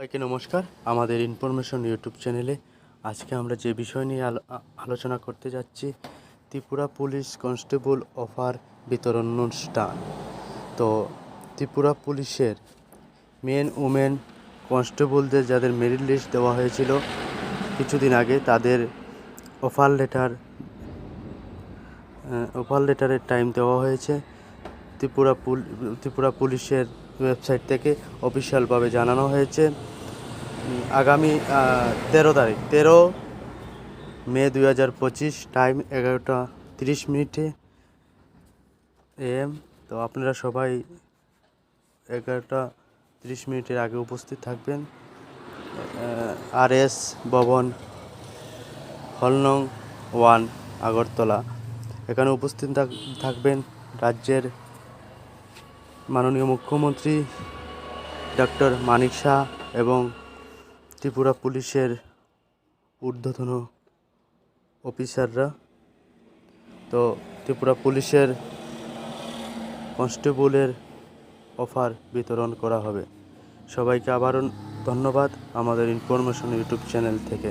সবাইকে নমস্কার। আমাদের ইনফরমেশন ইউটিউব চ্যানেলে আজকে আমরা যে বিষয় নিয়ে আলো- আলোচনা করতে যাচ্ছি, ত্রিপুরা পুলিশ কনস্টেবল অফার বিতরণ অনুষ্ঠান। তো ত্রিপুরা পুলিশের মেন উমেন কনস্টেবলদের যাদের মেরিট লিস্ট দেওয়া হয়েছিল, কিছুদিন আগে তাদের অফার লেটার অফার লেটারের টাইম দেওয়া হয়েছে। ত্রিপুরা ত্রিপুরা পুলিশের ওয়েবসাইট থেকে অফিসিয়ালভাবে জানানো হয়েছে। আগামী তেরো তারিখ, তেরো মে দুই হাজার পঁচিশ টাইম এগারোটা তিরিশ মিনিটে এম তো আপনারা সবাই এগারোটা তিরিশ মিনিটের আগে উপস্থিত থাকবেন। আর এস ভবন হল নং ওয়ান, আগরতলা। এখানে উপস্থিত থাক- থাকবেন রাজ্যের মাননীয় মুখ্যমন্ত্রী ডক্টর মানিক শাহ এবং ত্রিপুরা পুলিশের ঊর্ধ্বতন অফিসাররা। তো ত্রিপুরা পুলিশের কনস্টেবলের অফার বিতরণ করা হবে। সবাইকে আবারও ধন্যবাদ আমাদের ইনফরমেশন ইউটিউব চ্যানেল থেকে।